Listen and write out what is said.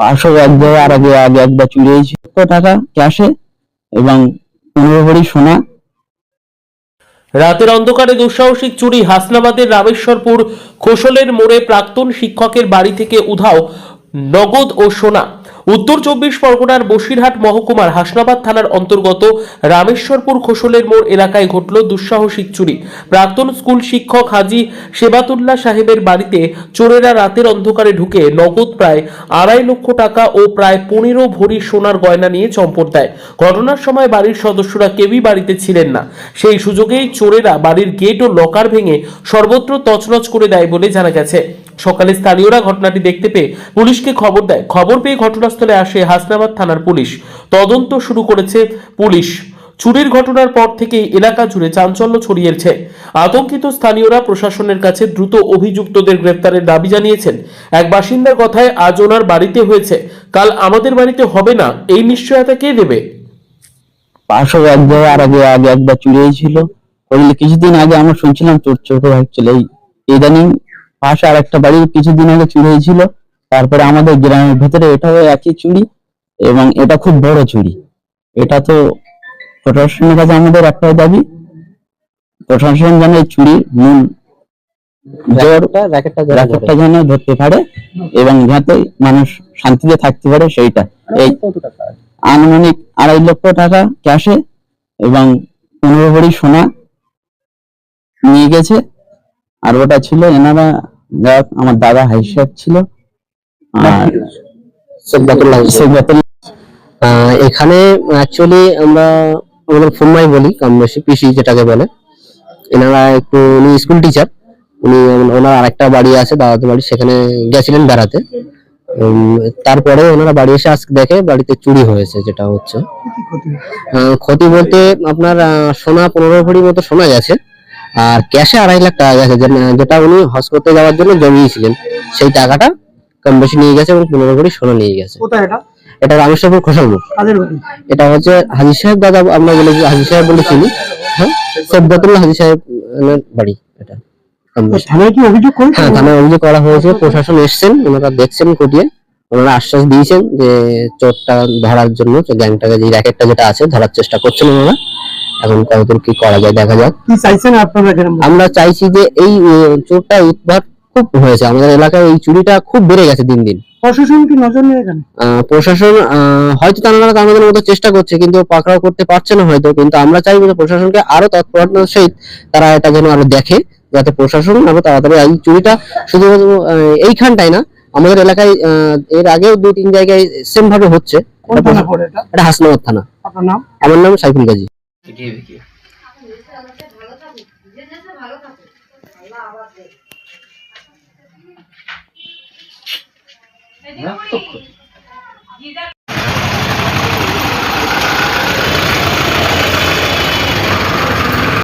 পাঁচশো আর আগে আগে একবার চুরি হয়েছে টাকা ক্যাশে এবং পনেরো ভরি সোনা। রাতের অন্ধকারে দুঃসাহসিক চুরি হাসনাবাদের রামেশ্বরপুর খোসলের মোড়ে প্রাক্তন শিক্ষকের বাড়ি থেকে উধাও, নগদ ও সোনা। উত্তর চব্বিশ পরগনার বসিরহাট মহকুমার হাসনাবাদ থানার অন্তর্গত রামেশ্বরপুর খোসলের মোড় এলাকায় ঘটল দুঃসাহসিক চুরি। প্রাক্তন স্কুল শিক্ষক হাজি সেবাতুল্লাহ সাহেবের বাড়িতে চোরেরা রাতের অন্ধকারে ঢুকে নগদ প্রায় আড়াই লক্ষ টাকা ও প্রায় পনেরো ভরি সোনার গয়না নিয়ে চম্পট দেয়। ঘটনার সময় বাড়ির সদস্যরা কেউই বাড়িতে ছিলেন না। সেই সুযোগেই চোরেরা বাড়ির গেট ও লকার ভেঙে সর্বত্র তছনছ করে দেয় বলে জানা গেছে। সকালে স্থানীয়রা ঘটনাটি দেখতে পেয়ে পুলিশকে খবর দেয়। খবর পেয়ে ঘটনাস্থলে আসে হাসনাবাদ থানার পুলিশ। তদন্ত শুরু করেছে পুলিশ। চুরির ঘটনার পর থেকেই এলাকা জুড়ে চাঞ্চল্য ছড়িয়েছে। আতঙ্কিত স্থানীয়রা প্রশাসনের কাছে দ্রুত অভিযুক্তদের গ্রেপ্তারের দাবি জানিয়েছেন। এক বাসিন্দার কথায়, আজ ওনার বাড়িতে হয়েছে। কাল আমাদের বাড়িতে হবে না। এই নিশ্চয়তা কে দেবে? পাঁচশো এক আর আগে আগে একবার চুরি হয়েছিল কিছুদিন আগে আমরা শুনছিলাম চোর চোর হচ্ছিল এই ইদানিং পাশে আর একটা বাড়ির কিছুদিন আগে চুরি হয়েছিল। তারপরে আমাদের গ্রামের ভেতরে এটাও একই চুরি এবং এটা খুব বড় চুরি। এটা তো প্রশাসনের কাছে আমাদের একটাই দাবি। প্রশাসন যেন এই চুরি মূল র্যাকেটটা যেন ধরতে পারে। এবং যাতে মানুষ শান্তিতে থাকতে পারে সেইটা। এই আনুমানিক আড়াই লক্ষ টাকা ক্যাশে এবং পনেরো ভরি সোনা নিয়ে গেছে। আর ওটা ছিল এনারা আমার দাদা হাই ছিল। আর এখানে অ্যাকচুয়ালি আমরা আমাদের ফোনমাই বলি কম বেশি পিসি যেটাকে বলে। এনারা একটু উনি স্কুল টিচার উনি ওনার আরেকটা বাড়ি আছে দাদাদের বাড়ি সেখানে গেছিলেন বেড়াতে। তারপরে ওনারা বাড়ি এসে আজকে দেখে বাড়িতে চুরি হয়েছে যেটা হচ্ছে। ক্ষতি। বলতে আপনার সোনা পনেরো ভরি মতো সোনা গেছে। আর ক্যাশে আড়াই লাখ টাকা গেছে। যেটা- উনি হজ করতে যাওয়ার জন্য জমিয়েছিলেন সেই টাকাটা কম বেশি নিয়ে গেছে এবং পনেরো ভরি সোনা নিয়ে গেছে। এটা? রামেশ্বরপুর বাড়ি? এটা হচ্ছে হাজির সাহেব দাদা আমরা বলে হাজি সাহেব বলে চিনি। হ্যাঁ সৈয়দুল্লাহ হাজি সাহেব এর বাড়ি এটা থানায় কি অভিযোগ করেছে হ্যাঁ থানায় অভিযোগ করা হয়েছে প্রশাসন এসছেন ওনারা দেখছেন খতিয়ে ওনারা আশ্বাস দিয়েছেন যে চোরটা ধরার জন্য গ্যাংটাকে যে র্যাকেটটা যেটা আছে ধরার চেষ্টা করছেন ওনারা। এখন কতদূর কি করা যায় দেখা যাক। কি চাইছেন আপনারা আমরা চাইছি যে এই চোরটা উদ্ধার খুব হয়েছে। আমাদের এলাকায় এই চুরিটা খুব বেড়ে গেছে দিন দিন। প্রশাসন কি নজর নেই প্রশাসন হয়তো তারা আমাদের মতো চেষ্টা করছে কিন্তু পাকড়াও করতে পারছে না হয়তো। কিন্তু আমরা চাইব যে প্রশাসনকে আরও তৎপরতার সহিত তারা এটা যেন আরও দেখে যাতে প্রশাসন আরও তাড়াতাড়ি এই চুরিটা শুধুমাত্র এইখানটাই না আমাদের এলাকায় এর আগেও দু তিন জায়গায় সেম ভাবে হচ্ছে। এটা? এটা হাসনাবাদ থানা। আপনার নাম? আমার নাম সাইফুল গাজী। এগিয়ে বেঁকিয়ে মারাত্মক ক্ষতি